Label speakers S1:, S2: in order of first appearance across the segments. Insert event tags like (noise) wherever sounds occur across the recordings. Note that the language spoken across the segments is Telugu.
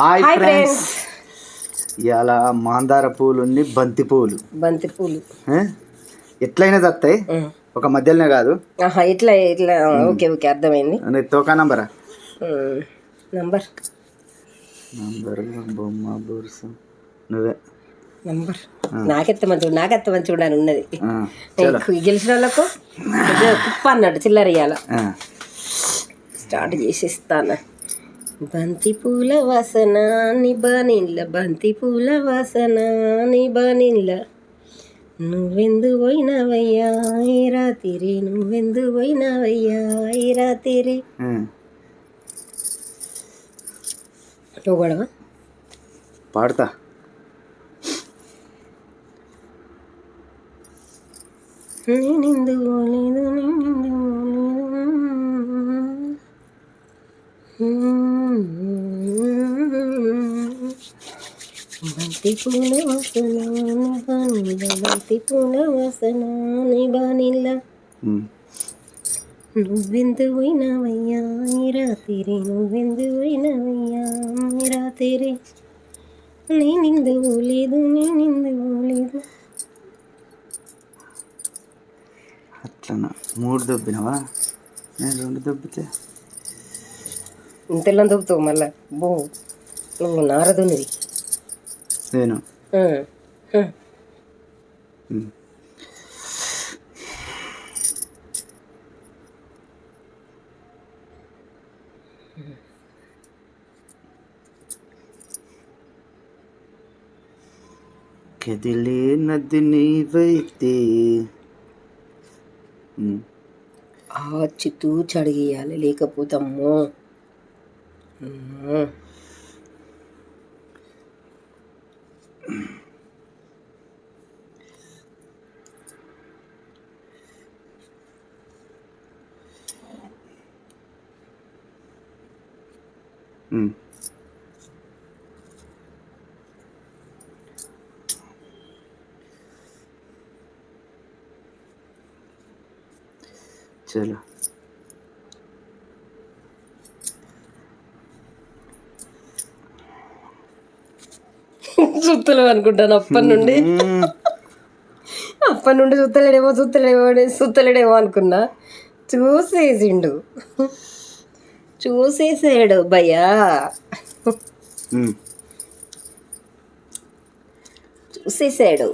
S1: హాయ్ ఫ్రెండ్స్ ఇవాళ మాందార పూలు బంతి పూలు.
S2: బంతి పూలు?
S1: ఎట్లయినా
S2: ఉం.
S1: ఒక మధ్యలోనే కాదు?
S2: ఇట్లా ఇట్లా. ఓకే ఓకే అర్థమైంది.
S1: తోకా నంబరా.
S2: నంబర్.
S1: నంబర్ బొమ్మ బొరుసు. నువ్వే.
S2: నంబర్. నాకెత్త మంచిగా నాకెత్త మంచిగా ఉండాలని ఉన్నది. గెలిచిన వాళ్ళకు కుప్ప అన్నట్టు చిల్లర ఇయ్యాల. స్టార్ట్ చేసిస్తాను. బంతి పూల వాసన నిబానిన్ల బంతి పూల వాసన నిబానిన్ల నువ్వెందు పోయినవయ్యా? ఈ రాత్రి నువ్వెందు పోయినవయ్యా? ఈ రాత్రి. కూడా
S1: పాడతా.
S2: నేనెందు పోలేదు నేనెందు పోలేదు బంతి పూల వాసన నిబానిల్ల బంతి పూల వాసన నిబానిల్ల
S1: ఉమ్.
S2: నువ్వెందు పోయినవయ్యా ఈ రాత్రి నువ్వెందు పోయినవయ్యా ఈ రాత్రి నేనిందు పోలేదు నేనిందు పోలేదు
S1: అట్లనా మూడు దొబ్బినవా నేను రెండు దొబ్బితే
S2: ఇంతలో దొబ్బుతావు మళ్ళా? బో నువ్వు నారదునివి.
S1: నేను. కదిలే నది నీవైతే.
S2: చిత్తూ చడిగేయాలి లేకపోతే అమ్మో. అమ్మో.
S1: ఉమ్. చలో
S2: చూస్తలేవు అనుకుంటాను అప్పటి నుండి. అప్పటి నుండి చూస్తలేడేమో చూస్తలేడేమో చూస్తలేడేమో అనుకున్నా చూసేసిండు చూసేసాడు భయ్యా. చూసేసాడు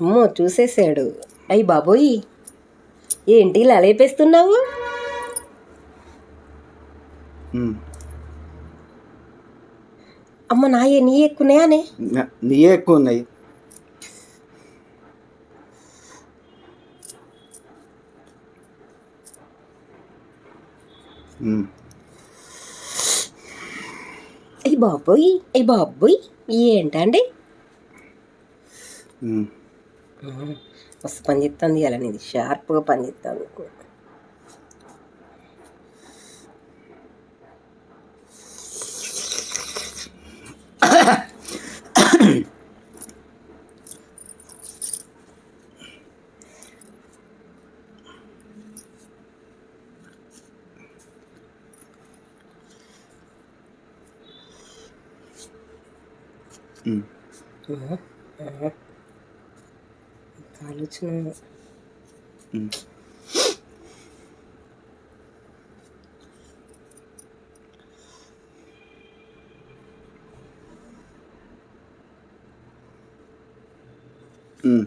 S2: అమ్మో చూసేసాడు అయ్యి బాబోయ్ ఏంటి ఇలా లేపేస్తున్నావు. అమ్మ నాయే నీ ఎక్కున్నాయానే
S1: న- నీయే ఎక్కువ ఉన్నాయి.
S2: అయ్యి బాబోయ్ అయ్యి బాబోయ్ ఏంటండి. మస్తు పని చెప్తుంది ఇలా నీది షార్ప్గా పని చెప్తాను ఆలోచన
S1: ఉమ్.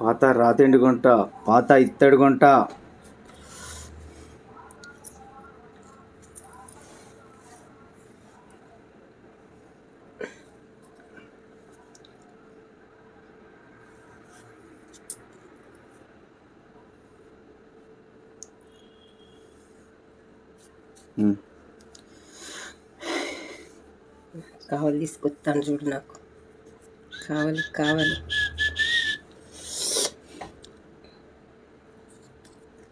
S1: పాత రాతెండు గుంట పాత ఇత్తడి గుంట.
S2: కావాలి తీసుకొస్తాను చూడు నాకు. కావాలి కావాలి.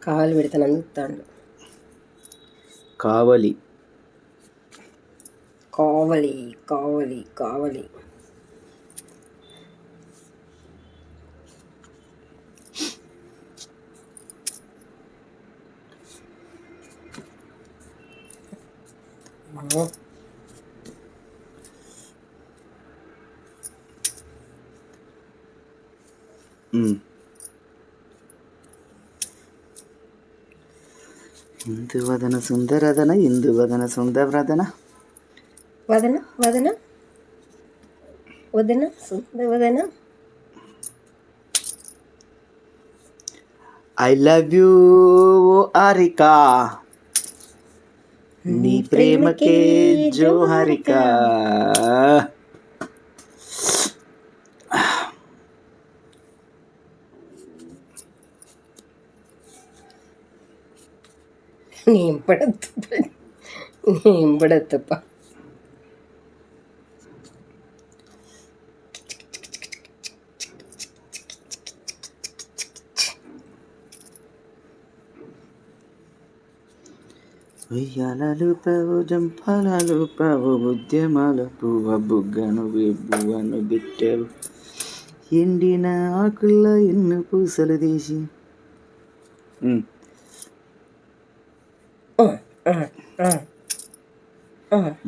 S2: కావాలి పెడతాను అందుతాడు
S1: కావలి.
S2: కావాలి కావాలి కావాలి అమ్మో.
S1: ఉమ్. సుందరదన ఇందువదన సుందరదన
S2: వదన వదన వదన వదన
S1: ఐ లవ్ యూ హారిక నీ ప్రేమకే జోహారిక.
S2: నేను పడద్దు నేను పడద్దప్ప
S1: ఉయ్యాలలు పవు జంపాలలు పవు ఉద్యమాల పువ్వ బుగ్గను బువ్వను బిట్టెవు ఎండిన ఆకుల్లో ఎన్ను పూసలు తీసి.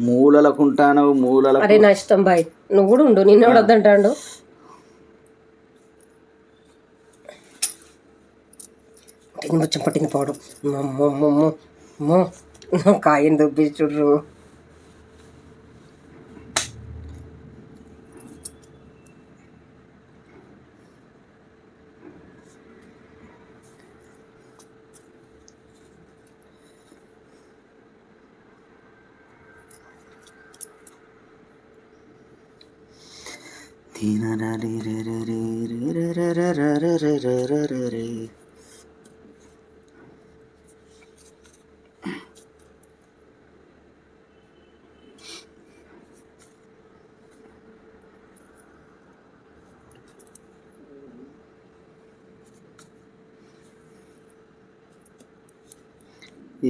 S1: మూలలకుంటాను మూలలకు
S2: అరే నా ఇష్టం బాయ్. నువ్వు కూడా ఉండు నిన్న కూడా వద్దంటాడు. పట్టింది పట్టింది పోవడం కాయని దొబ్బి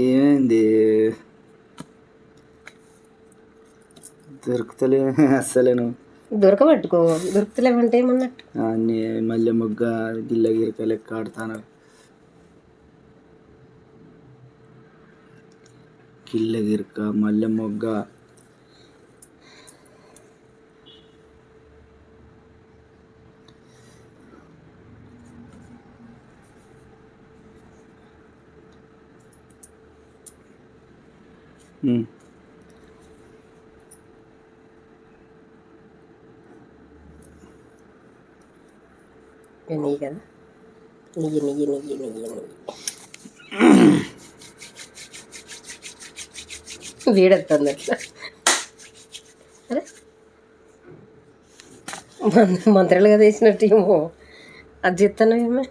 S1: ఏమైంది దొరుకుతలే అస్సలేను
S2: దొరకబట్టుకో దొరుకుతలేమంటే ఏమన్నట్టు
S1: అన్నీ మల్లె మొగ్గ గిల్ల గిరక లెక్క ఆడతాను గిల్ల గిరక మల్లె మొగ్గ. Mm.
S2: నెయ్యి కదా నెయ్యి నెయ్యి నెయ్యి నెయ్యి నెయ్యి వేడెత్తుంది అట్లా అరే మం- మంత్రాలుగా చేసినట్టు ఏమో అది చెప్తాను ఏమే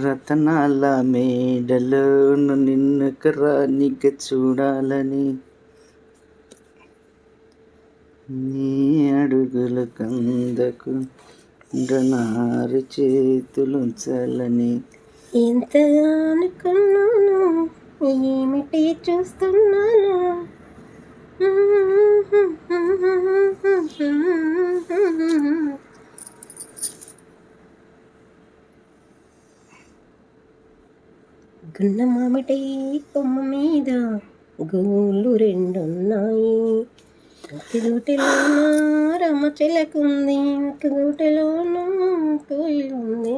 S1: రతనాల మేడలో నిన్ను కరానిగా చూడాలని నీ అడుగుల కందకు నారి చల్లని
S2: ఎంత అనుకున్నాను ఏమిటి చూస్తున్నాను? గున్న మామిటి కొమ్మ మీద గోళ్ళు రెండున్నాయి. ఒక హారమ చిలకుంది నూటలోనూ కోయిలుంది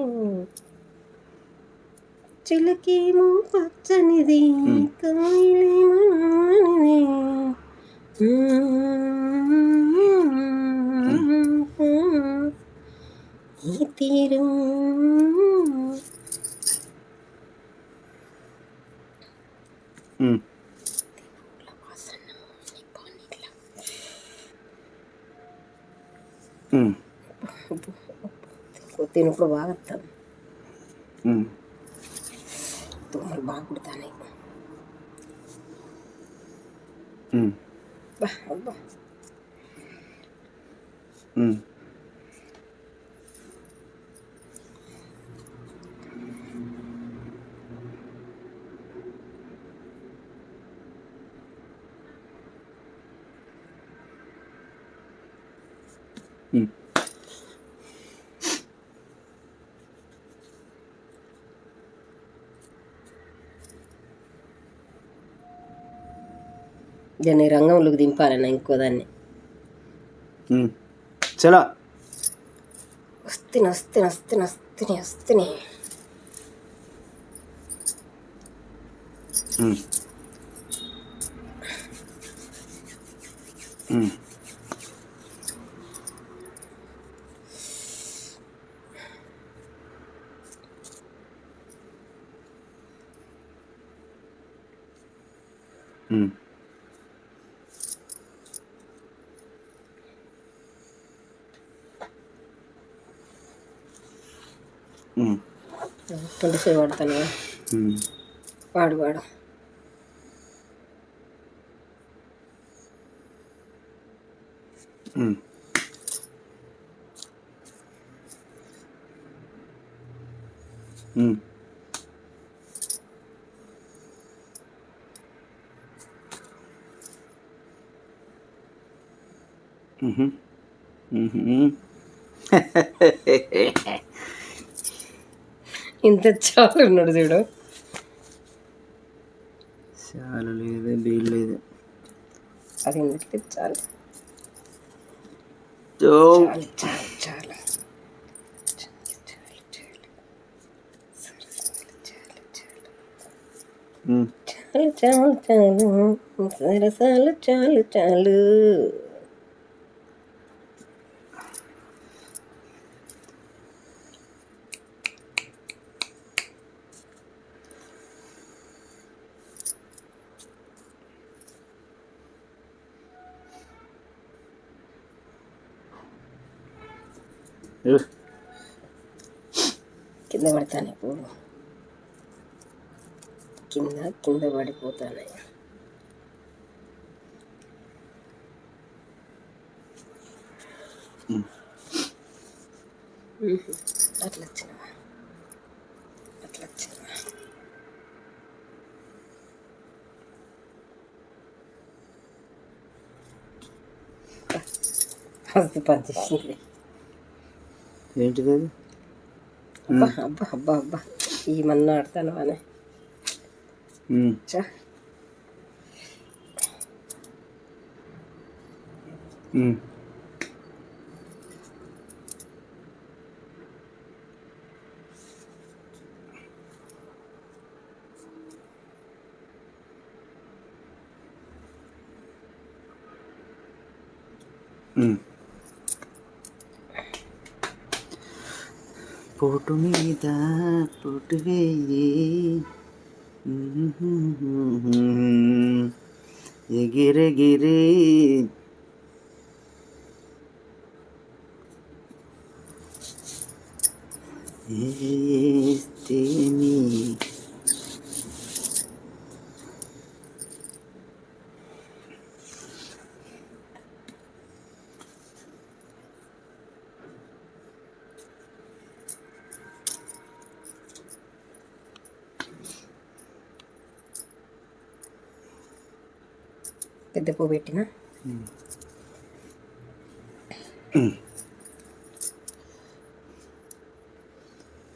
S2: చిలకేమో పచ్చనిది కోయిలేమోనిది తీరు.
S1: Mm.
S2: తినప్పుడు బాగా వస్తాం దాన్ని రంగంలోకి దింపాలన్న ఇంకో దాన్ని
S1: ఉమ్. చలో
S2: వస్తుని వస్తుని వస్తుని వస్తుని వస్తుని
S1: ఉమ్. ఉమ్.
S2: ఫైవ్ వాడతాను. వాడు వాడు.
S1: ఉమ్. మ్మ్.
S2: ఇంత చాలు ఉన్నాడు చూడు.
S1: చాలా లేదు బీల్ లేదు.
S2: అది ఎందుకు చాలు. చాలు చాలు చాలు. చాలు చాలు చాలు. సరసాలు చాలు చాలు. కింద పడతాను ఇప్పుడు కింద కింద పడిపోతాను అట్లా వచ్చినవా అట్లా వచ్చినవా మస్తు పనిచేసింది
S1: ఏంటిది
S2: అబ్బా అబ్బా అబ్బా అబ్బా ఈ మన్నా ఆడతాను అని. చా.
S1: పోటు మీద పోటు వేయి ఎగిరెగిరి ఏస్తేమి
S2: పెద్ద పువ్వు పెట్టిన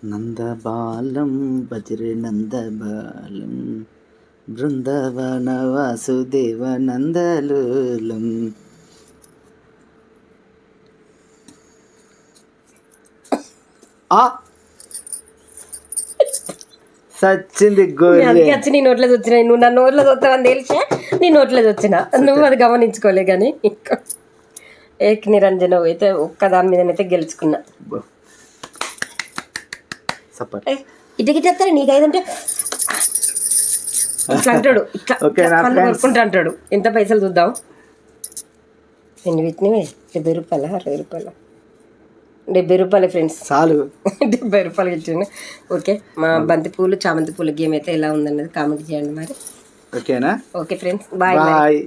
S1: నందబాలం భజరే నందబాలం బృందవన వాసుదేవ నందలూలం ఆ సచ్చింది
S2: వచ్చి నీ నోట్లోకి వచ్చినాయి నువ్వు నా నోట్లోకి వస్తావని తెలిసే నీ నోట్లోకి వచ్చిన నువ్వు అది గమనించుకోలే కానీ ఇంకా ఏక్ నిరంజన అయితే ఒక్క దాని మీదనైతే గెలుచుకున్నా.
S1: బో. సపర్
S2: ఏ, ఇటు గిట్ట వస్తాడు నీకు ఐదంటే ఇట్లా అంటాడు. ఇట్లా అంటాడు. ఎంత పైసలు చూద్దాం? ఎన్ని పెట్టినవే డెబ్బై రూపాయల? అరవై రూపాయల? డెబ్బై రూపాయలు ఫ్రెండ్స్.
S1: చాలు. (laughs)
S2: డెబ్బై రూపాయలు ఇచ్చిండు. ఓకే మా బంతి పూలు చామంతి పూల గేమ్ అయితే ఎలా ఉందన్నది కామెంట్ చేయండి మరి.
S1: ఓకేనా?
S2: Okay friends bye
S1: bye.